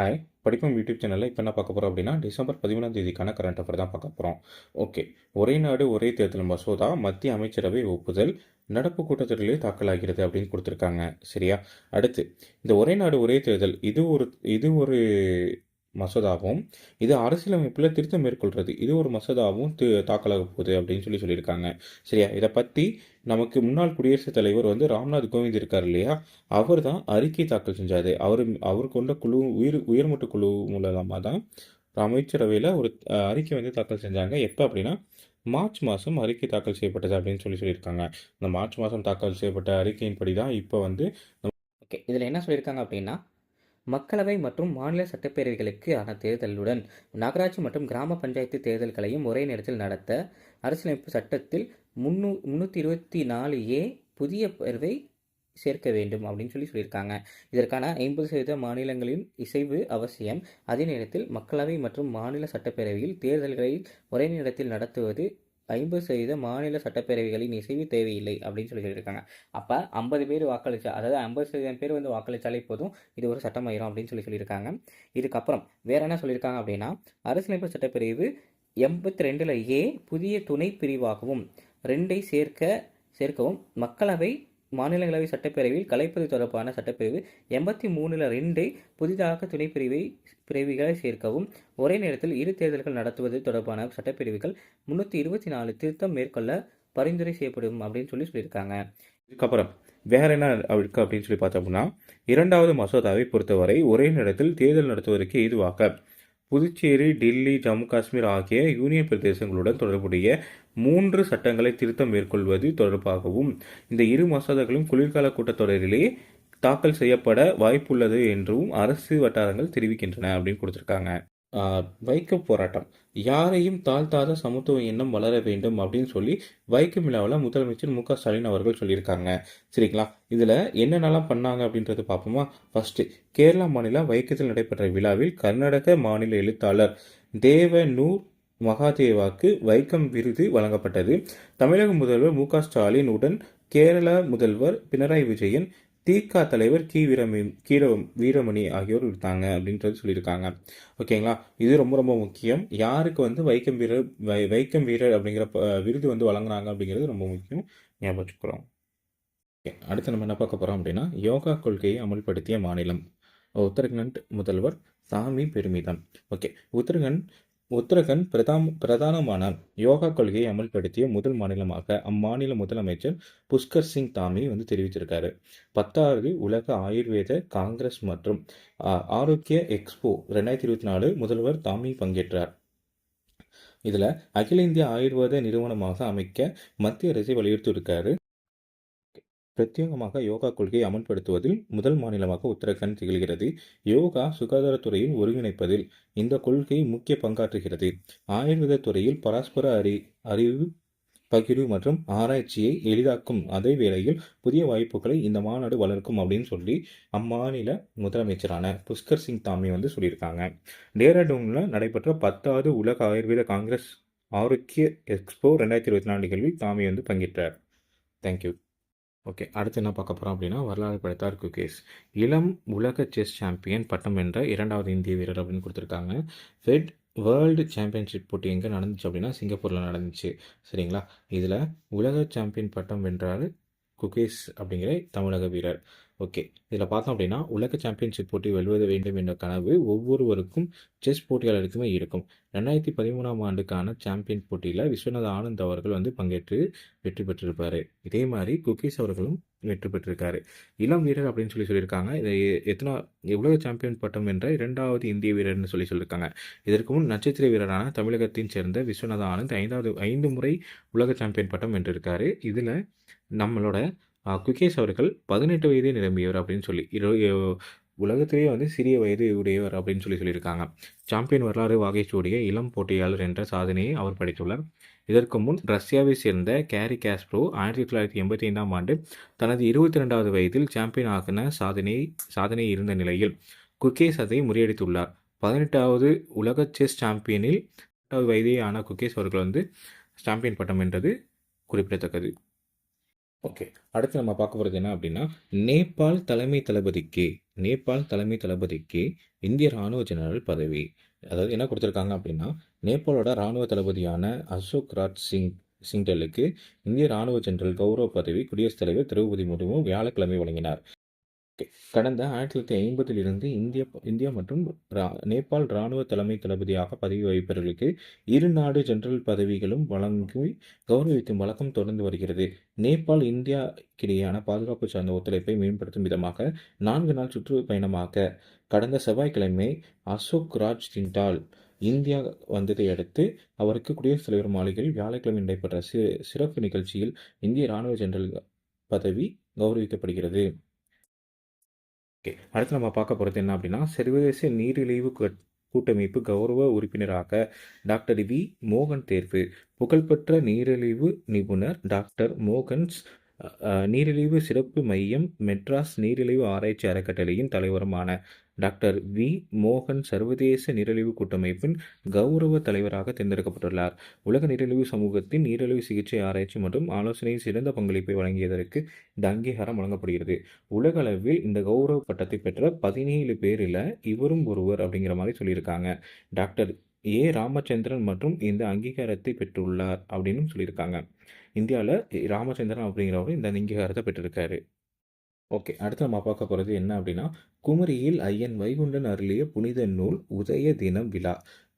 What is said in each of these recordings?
Hi படிப்பும் YouTube சேனலில் இப்போ என்ன பார்க்க போகிறோம் அப்படின்னா டிசம்பர் பதிமூணாம் தேதிக்கான கரண்ட் அஃபேர் தான் பார்க்க போகிறோம் ஓகே ஒரே நாடு ஒரே தேர்தல் மசோதா மத்திய அமைச்சரவை ஒப்புதல் நடப்பு கூட்டத்தொடரிலே தாக்கலாகிறது அப்படின்னு கொடுத்துருக்காங்க. சரியா? அடுத்து இந்த ஒரே நாடு ஒரே தேர்தல் இது ஒரு இது ஒரு மசோதாவும் இது அரசியலமைப்பில் திருத்தம் மேற்கொள்கிறது இது ஒரு மசோதாவும் தி- தாக்கலாக போகுது அப்படின்னு சொல்லி சொல்லியிருக்காங்க. சரியா? இதை பற்றி நமக்கு முன்னாள் குடியரசுத் தலைவர் வந்து ராம்நாத் கோவிந்த் இருக்கார் இல்லையா? அவர் தான் அறிக்கை தாக்கல் செஞ்சார். அவர் அவர் கொண்ட குழு உயிர் உயர்மட்ட குழு மூலமாக தான் அமைச்சரவையில் ஒரு அறிக்கை வந்து தாக்கல் செஞ்சாங்க. எப்போ அப்படின்னா மார்ச் மாதம் அறிக்கை தாக்கல் செய்யப்பட்டது அப்படின்னு சொல்லி சொல்லியிருக்காங்க. இந்த மார்ச் மாதம் தாக்கல் செய்யப்பட்ட அறிக்கையின்படி தான் இப்போ வந்து ஓகே இதில் என்ன சொல்லியிருக்காங்க அப்படின்னா மக்களவை மற்றும் மாநில சட்டப்பேரவைகளுக்கு ஆன தேர்தலுடன் நகராட்சி மற்றும் கிராம பஞ்சாயத்து தேர்தல்களையும் ஒரே நேரத்தில் நடத்த அரசியலமைப்பு சட்டத்தில் முன்னூ முந்நூற்றி இருபத்தி நாலு ஏ புதிய பேர்வை சேர்க்க வேண்டும் அப்படின்னு சொல்லி சொல்லியிருக்காங்க. இதற்கான ஐம்பது சதவீத மாநிலங்களின் இசைவு அவசியம். அதே நேரத்தில் மக்களவை மற்றும் மாநில சட்டப்பேரவையில் தேர்தல்களை ஒரே நேரத்தில் நடத்துவது ஐம்பது சதவீத மாநில சட்டப்பேரவைகளின் இசைவு தேவையில்லை அப்படின்னு சொல்லி சொல்லியிருக்காங்க. அப்போ ஐம்பது பேர் வாக்களிச்சா அதாவது ஐம்பது சதவீதம் பேர் வந்து வாக்களித்தாலே போதும் இது ஒரு சட்டம் ஆயிரும் அப்படின்னு சொல்லி சொல்லியிருக்காங்க. இதுக்கப்புறம் வேற என்ன சொல்லியிருக்காங்க அப்படின்னா அரசியலமைப்பு சட்டப்பிரிவு எண்பத்தி ரெண்டில் ஏ புதிய துணை பிரிவாகவும் ரெண்டை சேர்க்க சேர்க்கவும் மக்களவை மாநிலங்களவை சட்டப்பேரவையில் கலைப்பது தொடர்பான சட்டப்பிரிவு எண்பத்தி மூணில் ரெண்டு புதிதாக துணைப்பிரிவை பிரிவுகளை சேர்க்கவும் ஒரே நேரத்தில் இரு தேர்தல்கள் நடத்துவது தொடர்பான சட்டப்பிரிவுகள் முன்னூற்றி இருபத்தி நாலு திருத்தம் மேற்கொள்ள பரிந்துரை செய்யப்படும் அப்படின்னு சொல்லி சொல்லியிருக்காங்க. இதுக்கப்புறம் வேற என்ன இருக்கு அப்படின்னு சொல்லி பார்த்தோம்னா இரண்டாவது மசோதாவை பொறுத்தவரை ஒரே நேரத்தில் தேர்தல் நடத்துவதற்கு ஏதுவாக புதுச்சேரி டெல்லி ஜம்மு காஷ்மீர் ஆகிய யூனியன் பிரதேசங்களுடன் தொடர்புடைய மூன்று சட்டங்களை திருத்தம் மேற்கொள்வது தொடர்பாகவும் இந்த இரு மசோதாக்களும் குளிர்கால கூட்டத்தொடரிலே தாக்கல் செய்யப்பட வாய்ப்புள்ளது என்றும் அரசு வட்டாரங்கள் தெரிவிக்கின்றன அப்படின்னு கொடுத்துருக்காங்க. வைக்க போராட்டம். யாரையும் தாழ்த்தாத சமத்துவ எண்ணம் வளர வேண்டும் அப்படின்னு சொல்லி வைக்கம் விழாவில் முதலமைச்சர் மு க ஸ்டாலின் அவர்கள் சொல்லியிருக்காங்க. சரிங்களா? இதில் என்னென்னலாம் பண்ணாங்க அப்படின்றது பார்ப்போமா? ஃபர்ஸ்ட் கேரளா மாநிலம் வைக்கத்தில் நடைபெற்ற விழாவில் கர்நாடக மாநில எழுத்தாளர் தேவநூர் மகாதேவாக்கு வைக்கம் விருது வழங்கப்பட்டது. தமிழக முதல்வர் மு க ஸ்டாலின் உடன் கேரள முதல்வர் பினராயி விஜயன் தீர்க்கா தலைவர் கி. வீரமணி கீர வீரமணி ஆகியோர் இருந்தாங்க அப்படின்றது சொல்லியிருக்காங்க. ஓகேங்களா? இது ரொம்ப ரொம்ப முக்கியம். யாருக்கு வந்து வைக்கம் வீரர் வை வைக்கம் வீரர் அப்படிங்கிற ப- விருது வந்து வழங்குறாங்க அப்படிங்கிறது ரொம்ப முக்கியம். ஞாபகம் வச்சுக்கிறோம் ஓகே அடுத்து நம்ம என்ன பார்க்க போகிறோம் அப்படின்னா யோகா கொள்கையை அமல்படுத்திய மாநிலம். உத்தரகண்ட் முதல்வர் சாமி பெருமிதம். ஓகே உத்தரகண்ட் உத்தரகண்ட் பிரதாம் பிரதானமான யோகா கொள்கையை அமல்படுத்திய முதல் மாநிலமாக அம்மாநில முதலமைச்சர் புஷ்கர் சிங் தாமி வந்து தெரிவிச்சிருக்காரு பத்தாவது உலக ஆயுர்வேத காங்கிரஸ் மற்றும் ஆரோக்கிய எக்ஸ்போ ரெண்டாயிரத்தி இருபத்தி நாலு முதல்வர் தாமி பங்கேற்றார். இதில் அகில இந்திய ஆயுர்வேத நிறுவனமாக அமைக்க மத்திய அரசை வலியுறுத்தியிருக்காரு. பிரத்யேகமாக யோகா கொள்கையை அமல்படுத்துவதில் முதல் மாநிலமாக உத்தரகண்ட் திகழ்கிறது. யோகா சுகாதாரத்துறையில் ஒருங்கிணைப்பதில் இந்த கொள்கை முக்கிய பங்காற்றுகிறது. ஆயுர்வேத துறையில் பரஸ்பர அறி அறிவு பகிர்வு மற்றும் ஆராய்ச்சியை எளிதாக்கும் அதே வேளையில் புதிய வாய்ப்புகளை இந்த மாநாடு வளர்க்கும் அப்படின்னு சொல்லி அம்மாநில முதலமைச்சரான புஷ்கர் சிங் தாமி வந்து சொல்லியிருக்காங்க. டேராடூனில் நடைபெற்ற பத்தாவது உலக ஆயுர்வேத காங்கிரஸ் ஆரோக்கிய எக்ஸ்போ ரெண்டாயிரத்தி இருபத்தி நாலு நிகழ்வில் தாமி வந்து பங்கேற்றார். தேங்க்யூ ஓகே அடுத்து என்ன பார்க்க போகிறோம் அப்படின்னா வரலாறு படைத்தார் குகேஸ் இளம் உலக செஸ் சாம்பியன் பட்டம் வென்ற இரண்டாவது இந்திய வீரர் அப்படின்னு கொடுத்துருக்காங்க. ஃபெட் வேர்ல்டு சாம்பியன்ஷிப் போட்டி எங்கே நடந்துச்சு அப்படின்னா சிங்கப்பூரில் நடந்துச்சு. சரிங்களா? இதில் உலக சாம்பியன் பட்டம் வென்றார் குகேஷ் அப்படிங்கிற தமிழக வீரர். ஓகே. இதில் பார்த்தோம் அப்படின்னா உலக சாம்பியன்ஷிப் போட்டி வெல்வது வேண்டும் என்ற கனவு ஒவ்வொருவருக்கும் செஸ் போட்டியாளருக்குமே இருக்கும். ரெண்டாயிரத்தி பதிமூணாம் ஆண்டுக்கான சாம்பியன் போட்டியில் விஸ்வநாத ஆனந்த் அவர்கள் வந்து பங்கேற்று வெற்றி பெற்றிருப்பார். இதே மாதிரி குகேஷ் அவர்களும் வெற்றி பெற்றிருக்காரு. இளம் வீரர் அப்படின்னு சொல்லி சொல்லியிருக்காங்க. இதை எத்தனை உலக சாம்பியன் பட்டம் வென்ற இரண்டாவது இந்திய வீரர்னு சொல்லி சொல்லியிருக்காங்க. இதற்கு முன் நட்சத்திர வீரரான தமிழகத்தின் சேர்ந்த விஸ்வநாத ஆனந்த் ஐந்தாவது ஐந்து முறை உலக சாம்பியன் பட்டம் வென்றிருக்காரு. இதில் நம்மளோட குகேஷ் அவர்கள் பதினெட்டு வயதே நிரம்பியவர் அப்படின்னு சொல்லி இரு உலகத்திலேயே வந்து சிறிய வயது உடையவர் அப்படின்னு சொல்லி சொல்லியிருக்காங்க. சாம்பியன் வரலாறு வாகைச்சூடிய இளம் போட்டியாளர் என்ற சாதனையை அவர் படைத்துள்ளார். இதற்கு முன் ரஷ்யாவை சேர்ந்த கேரி காஸ்ப்ரோ ஆயிரத்தி தொள்ளாயிரத்தி எண்பத்தி ஐந்தாம் ஆண்டு தனது இருபத்தி ரெண்டாவது வயதில் சாம்பியன் ஆகின சாதனை சாதனை இருந்த நிலையில் குகேஷ் அதை முறியடித்துள்ளார். பதினெட்டாவது உலக செஸ் சாம்பியனில் எட்டாவது வயதே ஆன குகேஷ் அவர்கள் வந்து சாம்பியன் பட்டம் என்றது குறிப்பிடத்தக்கது. ஓகே அடுத்து நம்ம பார்க்க போகிறது என்ன அப்படின்னா நேபாள் தலைமை தளபதிக்கு நேபாள் தலைமை தளபதிக்கு இந்திய ராணுவ ஜெனரல் பதவி. அதாவது என்ன கொடுத்துருக்காங்க அப்படின்னா நேபாளோட ராணுவ தளபதியான அசோக் ராஜ் சிங் சிங்டலுக்கு இந்திய ராணுவ ஜெனரல் கௌரவ பதவி குடியரசுத் தலைவர் திரௌபதி முர்மு வியாழக்கிழமை வழங்கினார். கடந்த ஆயிரத்தி தொள்ளாயிரத்தி ஐம்பதிலிருந்து இந்திய இந்தியா மற்றும் ரா- நேபாள் இராணுவ தலைமை தளபதியாக பதவி வகிப்பவர்களுக்கு இரு நாடு ஜெனரல் பதவிகளும் வழங்கி கௌரவிக்கும் வழக்கம் தொடர்ந்து வருகிறது. நேபாள் இந்தியா இடையேயான பாதுகாப்பு சார்ந்த ஒத்துழைப்பை மேம்படுத்தும் விதமாக நான்கு நாள் சுற்றுப்பயணமாக கடந்த செவ்வாய்க்கிழமை அசோக் ராஜ் சிண்டால் இந்தியா வந்ததை அடுத்து அவருக்கு குடியரசுத் தலைவர் மாளிகையில் வியாழக்கிழமை நடைபெற்ற சிறப்பு நிகழ்ச்சியில் இந்திய ராணுவ ஜெனரல் பதவி கௌரவிக்கப்படுகிறது. ஓகே. அடுத்து நம்ம பார்க்க போகிறது என்ன அப்படின்னா சர்வதேச நீரிழிவு கூட்டமைப்பு கௌரவ உறுப்பினராக டாக்டர் வி. மோகன் தேர்வு. புகழ்பெற்ற நீரிழிவு நிபுணர் டாக்டர் மோகன்ஸ் நீரிழிவு சிறப்பு மையம் மெட்ராஸ் நீரிழிவு ஆராய்ச்சி அறக்கட்டளையின் தலைவருமான டாக்டர் வி. மோகன் சர்வதேச நீரிழிவு கூட்டமைப்பின் கௌரவ தலைவராக தேர்ந்தெடுக்கப்பட்டுள்ளார். உலக நீரிழிவு சமூகத்தின் நீரிழிவு சிகிச்சை ஆராய்ச்சி மற்றும் ஆலோசனையில் சிறந்த பங்களிப்பை வழங்கியதற்கு இந்த அங்கீகாரம் வழங்கப்படுகிறது. உலக அளவில் இந்த கௌரவ பட்டத்தை பெற்ற பதினேழு பேரில் இவரும் ஒருவர் அப்படிங்கிற மாதிரி சொல்லியிருக்காங்க. Doctor A. ராமச்சந்திரன் மற்றும் இந்த அங்கீகாரத்தை பெற்றுள்ளார் அப்படின்னு சொல்லியிருக்காங்க. இந்தியாவில் ராமச்சந்திரன் அப்படிங்கிறவரும் இந்த அங்கீகாரத்தை பெற்றிருக்காரு. ஓகே அடுத்து நம்ம பார்க்க போகிறது என்ன அப்படின்னா குமரியில் ஐயன் வைகுண்டன் அருளிய புனித நூல் உதய தினம் விழா.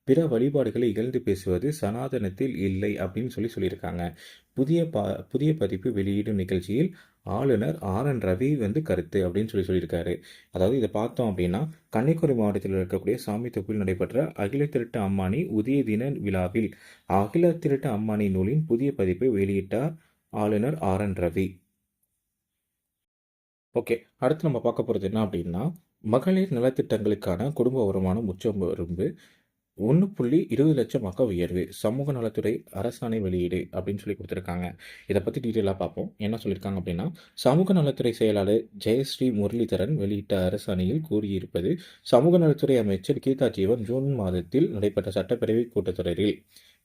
பிற வழிபாடுகளை இகழ்ந்து பேசுவது சனாதனத்தில் இல்லை அப்படின்னு சொல்லி சொல்லியிருக்காங்க. புதிய பா புதிய பதிப்பு வெளியீடும் நிகழ்ச்சியில் ஆளுநர் ஆர் என் ரவி வந்து கருத்து அப்படின்னு சொல்லி சொல்லியிருக்காரு. அதாவது இதை பார்த்தோம் அப்படின்னா கன்னியாகுமரி மாவட்டத்தில் இருக்கக்கூடிய சாமி தொகுப்பில் நடைபெற்ற அகில திருட்டு அம்மானி உதய தின விழாவில் அகில திருட்டு அம்மானி நூலின் புதிய பதிப்பை வெளியிட்டார் ஆளுநர் ஆர் என் ரவி. ஓகே அடுத்து நம்ம பார்க்க போகிறது என்ன அப்படின்னா மகளிர் நலத்திட்டங்களுக்கான குடும்ப வருமானம் உச்ச வரம்பு ஒன்று புள்ளி இருபது லட்சமாக உயர்வு சமூக நலத்துறை அரசாணை வெளியீடு அப்படின்னு சொல்லி கொடுத்துருக்காங்க. இதை பற்றி டீட்டெயிலாக பார்ப்போம். என்ன சொல்லியிருக்காங்க அப்படின்னா சமூக நலத்துறை செயலாளர் ஜெயஸ்ரீ முரளிதரன் வெளியிட்ட அரசாணையில் கூறியிருப்பது சமூக நலத்துறை அமைச்சர் கீதா ஜீவன் ஜூன் மாதத்தில் நடைபெற்ற சட்டப்பேரவை கூட்டத்தொடரில்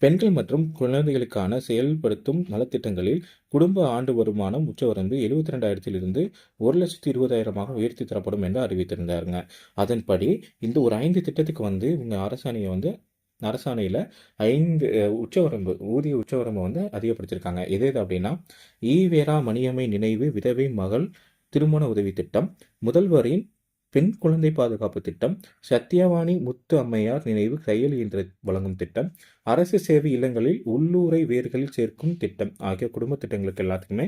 பெண்கள் மற்றும் குழந்தைகளுக்கான செயல்படுத்தும் நலத்திட்டங்களில் குடும்ப ஆண்டு வருமானம் உச்சவரம்பு எழுபத்தி ரெண்டாயிரத்திலிருந்து ஒரு லட்சத்தி இருபதாயிரமாக உயர்த்தி தரப்படும் என்று அறிவித்திருந்தாருங்க. அதன்படி இந்த ஒரு ஐந்து திட்டத்துக்கு வந்து இவங்க அரசாணையை வந்து அரசாணையில் ஐந்து உச்சவரம்பு ஊதிய உச்சவரம்பை வந்து அதிகப்படுத்தியிருக்காங்க எது எது அப்படின்னா ஈவேரா மணியம்மை நினைவு விதவை மகள் திருமண உதவி திட்டம் முதல்வரின் பெண் குழந்தை பாதுகாப்பு திட்டம் சத்யவாணி முத்து அம்மையார் நினைவு தையல் இயந்திர வழங்கும் திட்டம் அரசு சேவை இல்லங்களில் உள்ளூரை வேர்களில் சேர்க்கும் திட்டம் ஆகிய குடும்ப திட்டங்களுக்கு எல்லாத்துக்குமே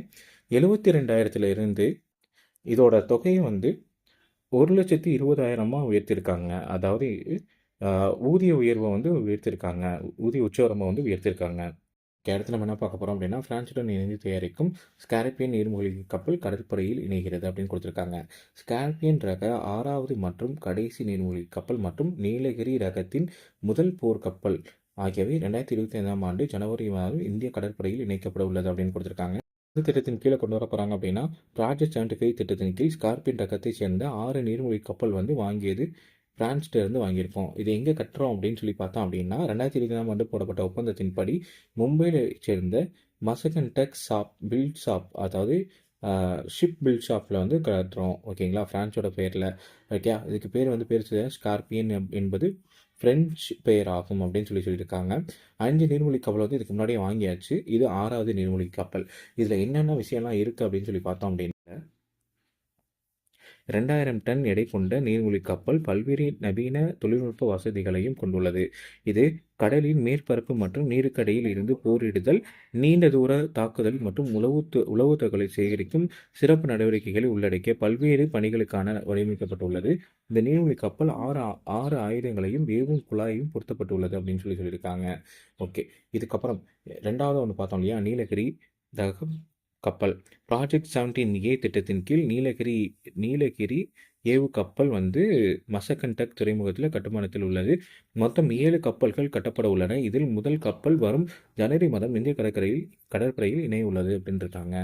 எழுபத்தி ரெண்டாயிரத்துல இருந்து இதோட தொகையை வந்து ஒரு லட்சத்தி இருபதாயிரமாக உயர்த்திருக்காங்க. அதாவது ஊதிய உயர்வை வந்து உயர்த்திருக்காங்க. ஊதிய உச்சவரமாக வந்து உயர்த்திருக்காங்க. ஓகே, நம்ம என்ன பார்க்க போகிறோம் அப்படின்னா ஃப்ரான்ஸுடன் இணைந்து தயாரிக்கும் ஸ்கார்பியன் நீர்மூழ்கி கப்பல் கடற்படையில் இணைகிறது அப்படின்னு கொடுத்துருக்காங்க. ஸ்கார்பியன் ரக ஆறாவது மற்றும் கடைசி நீர்மூழ்கி கப்பல் மற்றும் நீலகிரி ரகத்தின் முதல் போர் கப்பல் ஆகியவை ரெண்டாயிரத்தி இருபத்தி ஐந்தாம் ஆண்டு ஜனவரி மாதம் இந்திய கடற்படையில் இணைக்கப்பட உள்ளது அப்படின்னு கொடுத்துருக்காங்க. இந்த திட்டத்தின் கீழே கொண்டு வர போகிறாங்க அப்படின்னா ப்ராஜெக்ட் செவன்டி ஃபைவ் திட்டத்தின் கீழ் ஸ்கார்பியன் ரகத்தை சேர்ந்த ஆறு நீர்மூழ்கி கப்பல் வந்து வாங்கியது பிரான்ஸ்கிட்ட இருந்து வாங்கியிருக்கோம். இது எங்கே கட்டுறோம் அப்படின்னு சொல்லி பார்த்தோம் அப்படின்னா ரெண்டாயிரத்தி இருபதாம் ஆண்டு போடப்பட்ட ஒப்பந்தத்தின்படி மும்பையில் சேர்ந்த Mazagon dock ship build shop அதாவது ஷிப் பில்ட் ஷாப்பில் வந்து கட்டுறோம். ஓகேங்களா ஃப்ரான்ஸோட பேரில். ஓகே இதுக்கு பேர் வந்து பேர் ஸ்கார்பியன் என்பது ஃப்ரெஞ்சு பெயர் ஆகும் அப்படின்னு சொல்லி சொல்லியிருக்காங்க. அஞ்சு நீர்மூழ்கி கப்பல் வந்து இதுக்கு முன்னாடியே வாங்கியாச்சு. இது ஆறாவது நீர்மூழ்கி கப்பல். இதில் என்னென்ன விஷயம்லாம் இருக்குது அப்படின்னு சொல்லி பார்த்தோம் அப்படின்னா ரெண்டாயிரம் டன் எடை கொண்ட நீர்மூழ்கி கப்பல் பல்வேறு நவீன தொழில்நுட்ப வசதிகளையும் கொண்டுள்ளது. இது கடலின் மேற்பரப்பு மற்றும் நீருக்கடியில் இருந்து போரிடுதல் நீண்ட தூர தாக்குதல் மற்றும் உளவு உளவு தகவலை சேகரிக்கும் சிறப்பு நடவடிக்கைகளை உள்ளடக்கிய பல்வேறு பணிகளுக்கான வடிவமைக்கப்பட்டுள்ளது. இந்த நீர்மூழ்கி கப்பல் ஆறு ஆறு ஆயுதங்களையும் வேவும் குழாயும் பொருத்தப்பட்டுள்ளது அப்படின்னு சொல்லி சொல்லியிருக்காங்க. ஓகே இதுக்கப்புறம் ரெண்டாவது ஒன்று பார்த்தோம் இல்லையா? நீலகிரி தகம் கப்பல். ப்ராஜெக்ட் செவன்டீன் ஏ திட்டத்தின் கீழ் நீலகிரி நீலகிரி ஏவு கப்பல் வந்து மசகண்டக் துறைமுகத்தில் கட்டுமானத்தில் உள்ளது. மொத்தம் ஏழு கப்பல்கள் கட்டப்பட உள்ளன. இதில் முதல் கப்பல் வரும் ஜனவரி மாதம் இந்திய கடற்கரையில் கடற்படையில் இணைய உள்ளது அப்படின்றாங்க இருக்காங்க